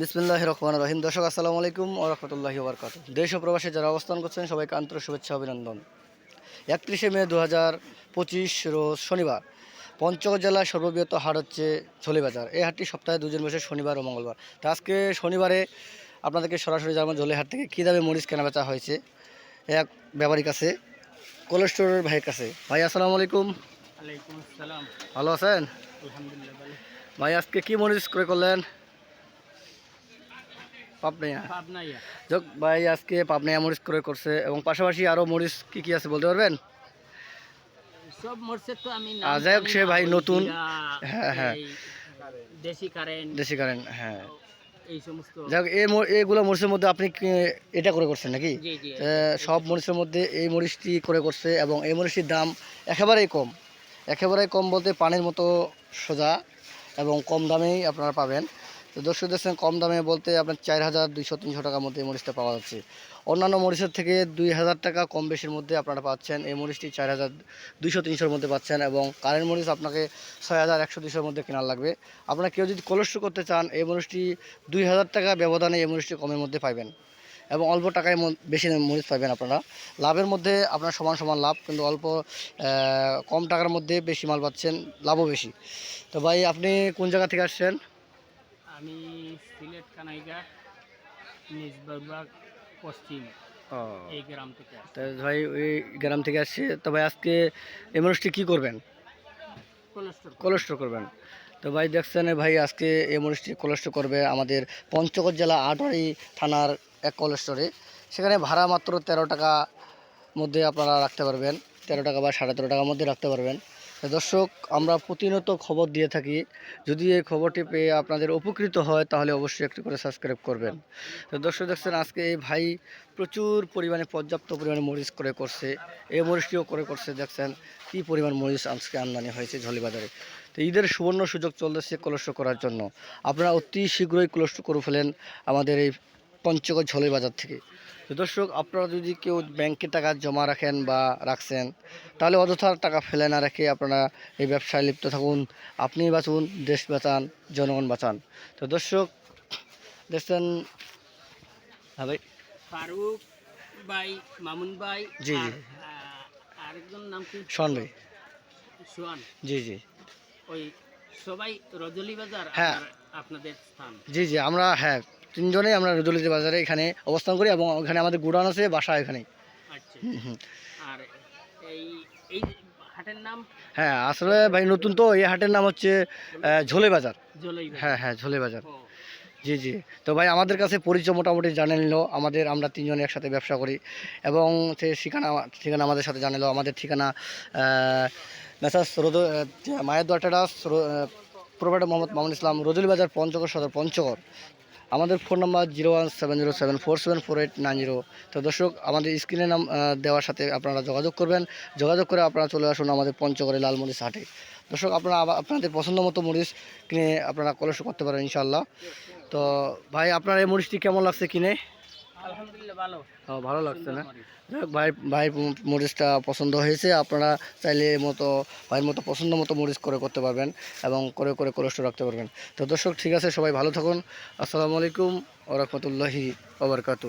বিসমিল্লাহ রহমান রহিম দর্শক আসসালামু আলাইকুম ও রহমতুল্লাহি ওবরকাত দেশ ও প্রবাসে যারা অবস্থান করছেন সবাইকে আন্তরিক শুভেচ্ছা অভিনন্দন। একত্রিশে মে দু হাজার পঁচিশ রোজ শনিবার। পঞ্চগড় জেলার সর্ববৃহৎ হাট হচ্ছে ঝলিবাজার। এই হাটটি সপ্তাহে দুজন বসে শনিবার ও মঙ্গলবার। তো আজকে শনিবারে আপনাদেরকে সরাসরি জানাব ঝোলি হাট থেকে কী দামে মরিচ কেনা বেচা হয়েছে এক ব্যাপারীর কাছে কোলেস্টোরের ভাইয়ের কাছে। ভাই আসসালামু আলাইকুম। ভালো আছেন? ভাই আজকে কি মরিচ করে করলেন? পাবনাইয়া। যোগ ভাই আজকে পাবনিয়া মরিচ করে করছে এবং পাশাপাশি আরও মরিচ কি কি আছে বলতে পারবেন? সব মরছে তো আমি আহ, যাই হোক, সে ভাই নতুন। হ্যাঁ, হ্যাঁ। দেশি কারেন্ট দেশি কারেন্ট হ্যাঁ। এই সমস্ত। যাই এই মরিচের মধ্যে আপনি এটা করে করছেন নাকি? সব মরিচের মধ্যে এই মরিচটি করে করছে এবং এই মরিচটির দাম একেবারেই কম। একেবারেই কম বলতে পানির মতো সোজা এবং কম দামেই আপনারা পাবেন। তো দর্শক দেখছেন, কম দামে বলতে আপনার চার হাজার দুইশো তিনশো টাকার মধ্যে এই মরিচটা পাওয়া যাচ্ছে। অন্যান্য মরিচের থেকে দুই হাজার টাকা কম বেশির মধ্যে আপনারা পাচ্ছেন। এই মরিচটি চার হাজার দুইশো তিনশোর মধ্যে পাচ্ছেন এবং কারেন্ট মরিচ আপনাকে ছয় হাজার একশো দুইশোর মধ্যে কেনার লাগবে। আপনারা কেউ যদি কোলেস্ট্রল করতে চান, এই মরিচটি দুই হাজার টাকা ব্যবধানে এই মরিচটি কমের মধ্যে পাইবেন এবং অল্প টাকায় বেশি মরিচ পাবেন আপনারা। লাভের মধ্যে আপনার সমান সমান লাভ, কিন্তু অল্প কম টাকার মধ্যে বেশি মাল পাচ্ছেন, লাভও বেশি। তো ভাই, আপনি কোন জায়গা থেকে আসছেন? আমি সিলেট কানাইঘাট নিজ বিভাগ পশ্চিম এই গ্রাম থেকে আসছি। তো ভাই ওই গ্রাম থেকে আসছে তো ভাই আজকে এই মরিচটি কী করবেন? কোলেস্টোর কোলেস্ট্রল করবেন। তো ভাই দেখছেন ভাই আজকে এই কোলেস্ট্রল করবে আমাদের পঞ্চগড় জেলা আটোয়ারি থানার এক কোলেস্টোরে সেখানে ভাড়া মাত্র তেরো টাকা মধ্যে আপনারা রাখতে পারবেন। তেরো টাকা বা সাড়ে তেরো টাকার মধ্যে রাখতে পারবেন। দর্শক, আমরা প্রতিনিয়ত খবর দিয়ে থাকি। যদি এই খবরটি পেয়ে আপনাদের উপকৃত হয়, তাহলে অবশ্যই একটু করে সাবস্ক্রাইব করবেন। তো দর্শক, দেখছেন আজকে এই ভাই প্রচুর পরিমাণে, পর্যাপ্ত পরিমাণে মরিচ করে করছে। এই মরিচটিও করে করছে, দেখছেন কি পরিমাণ মরিচ আজকে আমদানি হয়েছে ঝলিবাজারে। তো ঈদের সুবর্ণ সুযোগ চলতেছে কলস্ট করার জন্য। আপনারা অতি শীঘ্রই কলস্ট করে ফেলেন আমাদের এই পঞ্চগড় ঝোলের বাজার থেকে। তো দর্শক আপনারা যদি কেউ ব্যাংকে টাকা জমা রাখেন বা রাখছেন তাহলে অযথা টাকা ফেলে না রেখে আপনারা এই ব্যবসায় লিপ্ত থাকুন। আপনি বাঁচুন দেশ বাঁচান জনগণ বাঁচান। তো দর্শক দেখছেন? হ্যাঁ ভাই। ফারুক ভাই মামুন ভাই জি, জি। আরেকজন নাম কি? শোন ভাই। সোয়ান জি জি। ওই সবাই রজলি বাজার হ্যাঁ। আপনাদের স্থান। জি জি আমরা হ্যাঁ তিনজনেই আমরা রুদলিতে বাজারে এখানে অবস্থান করি এবং ওখানে আমাদের গুডাউন আছে বাসা এখানে। আচ্ছা। আর এই হাটের নাম? হ্যাঁ আসলে ভাই নতুন তো এই হাটের নাম হচ্ছে ঝোলে বাজার। হ্যাঁ হ্যাঁ ঝোলে বাজার। জি জি। তো ভাই আমাদের কাছে পরিচয় মোটামুটি জানে নিল। আমাদের আমরা তিনজনে একসাথে ব্যবসা করি। এবং সে ঠিকানা ঠিকানা আমাদের সাথে জানালো আমাদের ঠিকানা মেসাজ রোদ মায়ের দোয়াটা প্রোভাইডার মোহাম্মদ মামুন ইসলাম রজুল বাজার পঞ্চগড় সদর পঞ্চগড়। আমাদের phone number zero one seven zero seven four seven four eight nine zero. তো দর্শক, আমাদের স্ক্রিনে নাম দেওয়ার সাথে আপনারা যোগাযোগ করবেন। যোগাযোগ করে আপনারা চলে আসুন আমাদের পঞ্চগড়ে লালমরিচ হাটে দর্শক, আপনারা আপনাদের পছন্দ মতো মরিচ কিনে আপনারা কলস করতে পারেন ইনশাল্লাহ তো ভাই, আপনার এই মরিচটি কেমন লাগছে কিনে? ও, ভালো লাগছে না। যাই ভাই ভাই মরিচটা পছন্দ হয়েছে। আপনারা চাইলে মতো ভাইয়ের মতো পছন্দ মতো মরিচ করে করতে পারবেন এবং করে করে কোলেস্ট্রল রাখতে পারবেন। তো দর্শক ঠিক আছে সবাই ভালো থাকুন। আসসালামু আলাইকুম ও রহমতুল্লাহি ওবরকাতু